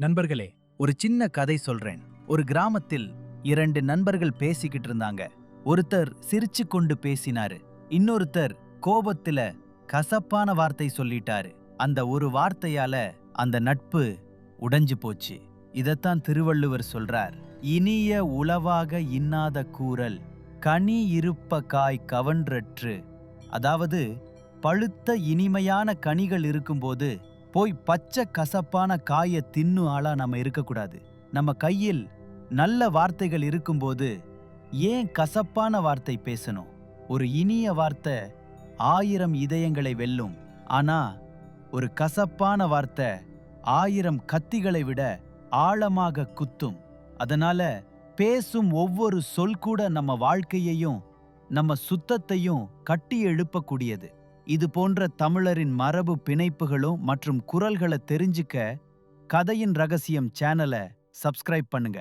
நண்பர்களே ஒரு சின்ன கதை சொல்றேன். ஒரு கிராமத்தில் இரண்டு நண்பர்கள் பேசிக்கிட்டு இருந்தாங்க. ஒருத்தர் சிரிச்சு கொண்டு பேசினாரு. இன்னொருத்தர் கோபத்துல கசப்பான வார்த்தை சொல்லிட்டாரு. அந்த ஒரு வார்த்தையால அந்த நட்பு உடைஞ்சு போச்சு. இதத்தான் திருவள்ளுவர் சொல்றார் இனிய உளவாக இன்னாத கூறல் கனி இருப்ப காய் கவன்றற்று. அதாவது பழுத்த இனிமையான கனிகள் இருக்கும்போது போய் பச்சை கசப்பான காயை தின்னு ஆளா நம்ம இருக்கக்கூடாது. நம்ம கையில் நல்ல வார்த்தைகள் இருக்கும்போது ஏன் கசப்பான வார்த்தை பேசணும்? ஒரு இனிய வார்த்தை ஆயிரம் இதயங்களை வெல்லும். ஆனா ஒரு கசப்பான வார்த்தை ஆயிரம் கத்திகளை விட ஆழமாக குத்தும். அதனால பேசும் ஒவ்வொரு சொல் கூட நம்ம வாழ்க்கையையும் நம்ம சுத்தத்தையும் கட்டி எழுப்பக்கூடியது. இது போன்ற தமிழரின் மரபு பிணைப்புகளும் மற்றும் குரல்களை தெரிஞ்சுக்க கதையின் ரகசியம் சேனலை சப்ஸ்கிரைப் பண்ணுங்க.